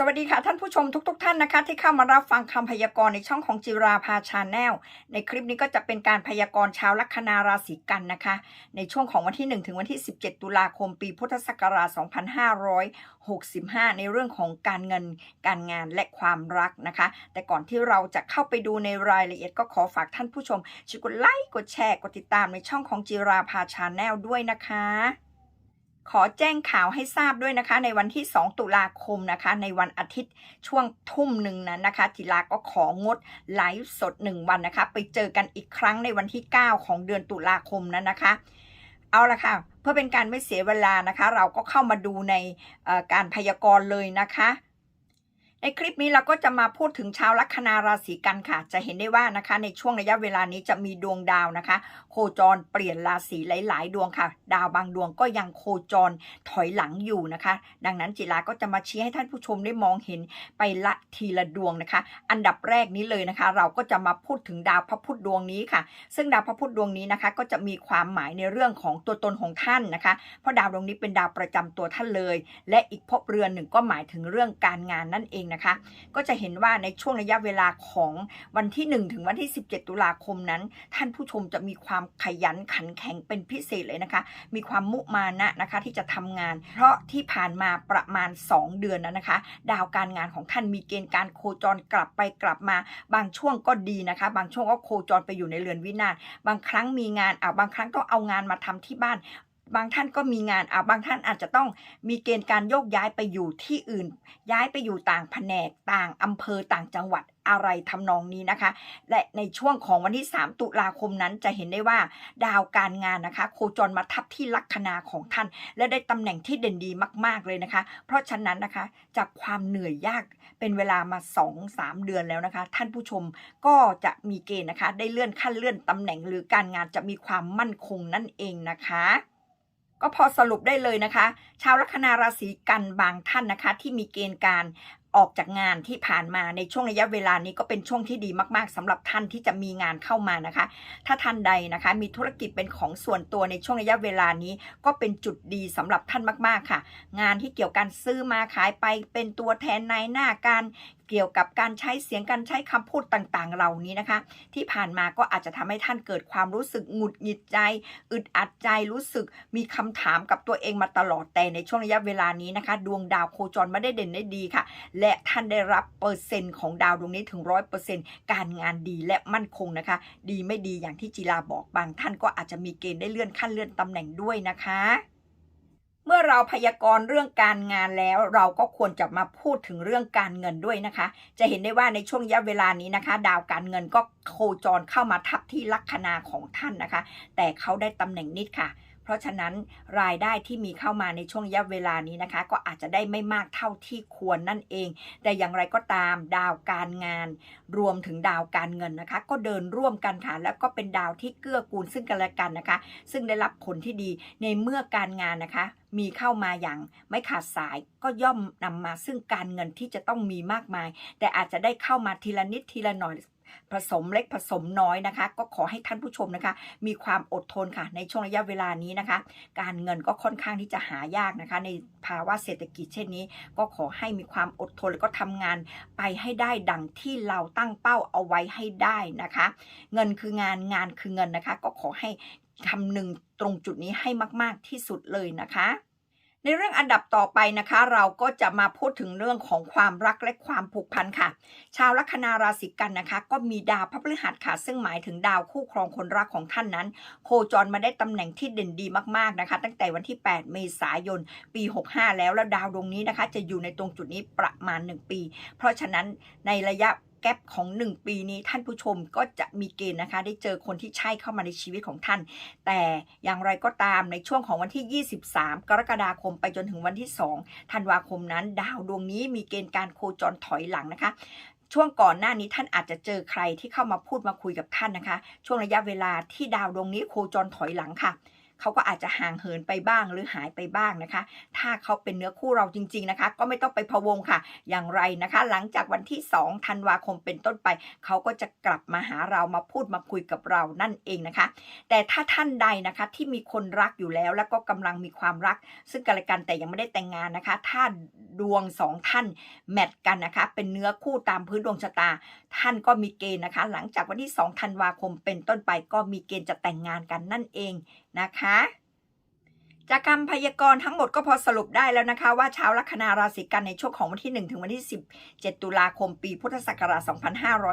สวัสดีค่ะท่านผู้ชมทุกๆทท่านนะคะ ที่เข้ามารับฟังคำพยากรณ์ในช่องของจิราภาชาแนลในคลิปนี้ก็จะเป็นการพยากรณ์ชาวลัคนาราศีกันนะคะ ในช่วงของวันที่ 1 ถึงวันที่ 17 ตุลาคมปีพุทธศักราช 2565 ในเรื่องของการเงินการงานและความรักนะคะ แต่ก่อนที่เราจะเข้าไปดูในรายละเอียดก็ขอฝากท่านผู้ชมช่วยกดไลค์กดแชร์กดติดตามในช่องของจิราภาชาแนลด้วยนะคะ ขอแจ้งข่าวให้ทราบด้วยนะคะ ในวันที่ 2 ตุลาคมนะคะ ในวันอาทิตย์ช่วงทุ่มหนึ่งนั้นนะคะ จิลาก็ของดไลฟ์สด 1 วันนะคะ ไปเจอกันอีกครั้งในวันที่ 9 ของเดือนตุลาคมนั้นนะคะ เอาละค่ะ เพื่อเป็นการไม่เสียเวลานะคะ เราก็เข้ามาดูในการพยากรณ์เลยนะคะ ในคลิปนี้เราก็จะมาพูดถึงชาวลัคนาราศีกันค่ะ จะเห็นได้ว่านะคะ ในช่วงระยะเวลานี้จะมีดวงดาวนะคะ โคจรเปลี่ยนราศีหลาย ๆ ดวงค่ะ ดาวบางดวงก็ยังโคจรถอยหลังอยู่นะคะ ดังนั้นจิราก็จะมาชี้ให้ท่านผู้ชมได้มองเห็นไปละทีละดวงนะคะ อันดับแรกนี้เลยนะคะ เราก็จะมาพูดถึงดาวพระพุธดวงนี้ค่ะ ซึ่งดาวพระพุธดวงนี้นะคะ ก็จะมีความหมายในเรื่องของตัวตนของท่านนะคะ เพราะดาวดวงนี้เป็นดาวประจำตัวท่านเลย และอีกภพเรือนหนึ่งก็หมายถึงเรื่องการงานนั่นเองนะคะ ก็จะเห็นว่าในช่วงระยะเวลาของวันที่ 1 ถึงวันที่ 17 ตุลาคมนั้น ท่านผู้ชมจะมีความขยันขันแข็งเป็นพิเศษเลยนะคะ มีความมุมานะนะคะที่จะทำงาน เพราะที่ผ่านมาประมาณ 2 เดือนนั้นนะคะ ดาวการงานของท่านมีเกณฑ์การโคจรกลับไปกลับมา บางช่วงก็ดีนะคะ บางช่วงก็โคจรไปอยู่ในเรือนวินาศบางครั้งมีงานอ่าบางครั้งต้องเอางานมาทำที่บ้าน บางท่านก็มีงานอ่าบางท่านอาจจะต้องมีเกณฑ์การโยกย้ายไปอยู่ที่อื่น ย้ายไปอยู่ต่างแผนกต่างอำเภอต่างจังหวัดอะไรทำนองนี้นะคะ และในช่วงของวันที่ 3 ตุลาคมนั้นจะเห็นได้ว่า ดาวการงานนะคะ โคจรมาทับที่ลัคนาของท่าน และได้ตำแหน่งที่เด่นดีมาก ๆเลยนะคะ เพราะฉะนั้นนะคะจากความเหนื่อยยากเป็นเวลามา 2-3 เดือนแล้วนะคะ ท่านผู้ชมก็จะมีเกณฑ์นะคะ ได้เลื่อนขั้นเลื่อนตำแหน่งหรือการงานจะมีความมั่นคงนั่นเองนะคะ ก็พอสรุปได้เลยนะคะ ชาวลัคนาราศีกันบางท่านนะคะ ที่มีเกณฑ์การ ออกจากงานที่ผ่านมาในช่วงระยะเวลานี้ก็เป็นช่วงที่ดีมาก ๆสำหรับท่านที่จะมีงานเข้ามานะคะ ถ้าท่านใดนะคะ มีธุรกิจเป็นของส่วนตัวในช่วงระยะเวลานี้ ก็เป็นจุดดีสำหรับท่านมาก ๆ ค่ะ งานที่เกี่ยวกับการซื้อมาขายไปเป็นตัวแทนในหน้าการเกี่ยวกับการใช้เสียงการใช้คำพูดต่างๆ เหล่านี้นะคะ ที่ผ่านมาก็อาจจะทำให้ท่านเกิดความรู้สึกหงุดหงิดใจ อึดอัดใจรู้สึกมีคำถามกับตัวเองมาตลอดแต่ในช่วงระยะเวลานี้นะคะ ดวงดาวโคจรไม่ได้เด่นได้ดีค่ะ และท่านได้รับเปอร์เซ็นต์ของดาวดวงนี้ถึงร้อยเปอร์เซ็นต์การงานดีและมั่นคงนะคะ ดีไม่ดีอย่างที่จีราบอกบางท่านก็อาจจะมีเกณฑ์ได้เลื่อนขั้นเลื่อนตำแหน่งด้วยนะคะเมื่อเราพยากรณ์เรื่องการงานแล้วเราก็ควรจะมาพูดถึงเรื่องการเงินด้วยนะคะ จะเห็นได้ว่าในช่วงระยะเวลานี้นะคะ ดาวการเงินก็โคจรเข้ามาทับที่ลัคนาของท่านนะคะ แต่เขาได้ตำแหน่งนิดค่ะ เพราะฉะนั้นรายได้ที่มีเข้ามาในช่วงระยะเวลานี้นะคะ ก็อาจจะได้ไม่มากเท่าที่ควรนั่นเอง แต่อย่างไรก็ตามดาวการงาน รวมถึงดาวการเงินนะคะ ก็เดินร่วมกันค่ะแล้วก็เป็นดาวที่เกื้อกูลซึ่งกันและกันนะคะ ซึ่งได้รับผลที่ดีในเมื่อการงานนะคะมีเข้ามาอย่างไม่ขาดสายก็ย่อมนำมาซึ่งการเงินที่จะต้องมีมากมาย แต่อาจจะได้เข้ามาทีละนิดทีละหน่อย ผสมเล็กผสมน้อยนะคะ ก็ขอให้ท่านผู้ชมนะคะ มีความอดทนค่ะ ในช่วงระยะเวลานี้นะคะ การเงินก็ค่อนข้างที่จะหายากนะคะ ในภาวะเศรษฐกิจเช่นนี้ ก็ขอให้มีความอดทนแล้วก็ทำงานไปให้ได้ดังที่เราตั้งเป้าเอาไว้ให้ได้นะคะ เงินคืองานงานคือเงินนะคะ ก็ขอให้คำหนึ่งตรงจุดนี้ให้มาก ๆที่สุดเลยนะคะ ในเรื่องอันดับต่อไปนะคะ เราก็จะมาพูดถึงเรื่องของความรักและความผูกพันค่ะ ชาวลัคนาราศีกันนะคะ ก็มีดาวพระพฤหัสค่ะ ซึ่งหมายถึงดาวคู่ครองคนรักของท่านนั้น โคจรมาได้ตำแหน่งที่เด่นดีมากๆนะคะ ตั้งแต่วันที่ 8 เมษายน ปี 65 แล้วแล้วดาวดวงนี้นะคะ จะอยู่ในตรงจุดนี้ประมาณ 1 ปี เพราะฉะนั้นในระยะ แกลบของ 1 ปีนี้ท่านผู้ชมก็จะมีเกณฑ์นะคะ ได้เจอคนที่ใช่เข้ามาในชีวิตของท่าน แต่อย่างไรก็ตามในช่วงของวันที่ 23 กรกฎาคมไปจนถึงวันที่2ธันวาคมนั้น ดาวดวงนี้มีเกณฑ์การโคจรถอยหลังนะคะช่วงก่อนหน้านี้ท่านอาจจะเจอใครที่เข้ามาพูดมาคุยกับท่านนะคะ ช่วงระยะเวลาที่ดาวดวงนี้โคจรถอยหลังค่ะ เขาก็อาจจะห่างเหินไปบ้างหรือหายไปบ้างนะคะ ถ้าเขาเป็นเนื้อคู่เราจริง ๆนะคะ ก็ไม่ต้องไปพะวงค่ะ อย่างไรนะคะ หลังจากวันที่2ธันวาคมเป็นต้นไปเขาก็จะกลับมาหาเรามาพูดมาคุยกับเรานั่นเองนะคะ แต่ถ้าท่านใดนะคะที่มีคนรักอยู่แล้ว แล้วก็กำลังมีความรัก ซึ่งกันและกันแต่ยังไม่ได้แต่งงานนะคะ ถ้าดวงสองท่านแมทกันนะคะ เป็นเนื้อคู่ตามพื้นดวงชะตา ท่านก็มีเกณฑ์นะคะ หลังจากวันที่2ธันวาคมเป็นต้นไปก็มีเกณฑ์จะแต่งงานกันนั่นเอง นะคะ จากคำพยากรณ์ทั้งหมดก็พอสรุปได้แล้วนะคะว่าชาวลัคนาราศีกันในช่วงของวันที่ 1 ถึงวันที่ 17 ตุลาคมปีพุทธศักราช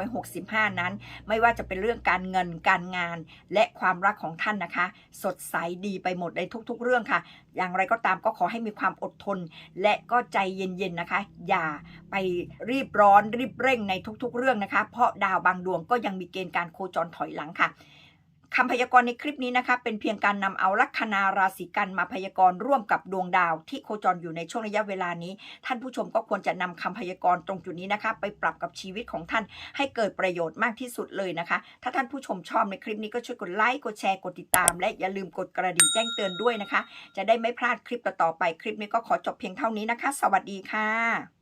2565 นั้น ไม่ว่าจะเป็นเรื่องการเงินการงาน และความรักของท่านนะคะ สดใสดีไปหมดในทุก ๆ เรื่องค่ะ อย่างไรก็ตามก็ขอให้มีความอดทน และก็ใจเย็นๆนะคะ อย่าไปรีบร้อนรีบเร่งในทุก ๆ เรื่องนะคะ เพราะดาวบางดวงก็ยังมีเกณฑ์การโคจรถอยหลังค่ะ คำพยากรณ์ในคลิปนี้นะคะ เป็นเพียงการนำเอาลัคนาราศีกันมาพยากรณ์ร่วมกับดวงดาว ที่โคจรอยู่ในช่วงระยะเวลานี้ ท่านผู้ชมก็ควรจะนำคำพยากรณ์ตรงจุดนี้นะคะ ไปปรับกับชีวิตของท่านให้เกิดประโยชน์มากที่สุดเลยนะคะ ถ้าท่านผู้ชมชอบในคลิปนี้ก็ช่วยกดไลค์กดแชร์กดติดตาม และอย่าลืมกดกระดิ่งแจ้งเตือนด้วยนะคะ จะได้ไม่พลาดคลิปต่อๆไปคลิปนี้ก็ขอจบเพียงเท่านี้นะคะ สวัสดีค่ะ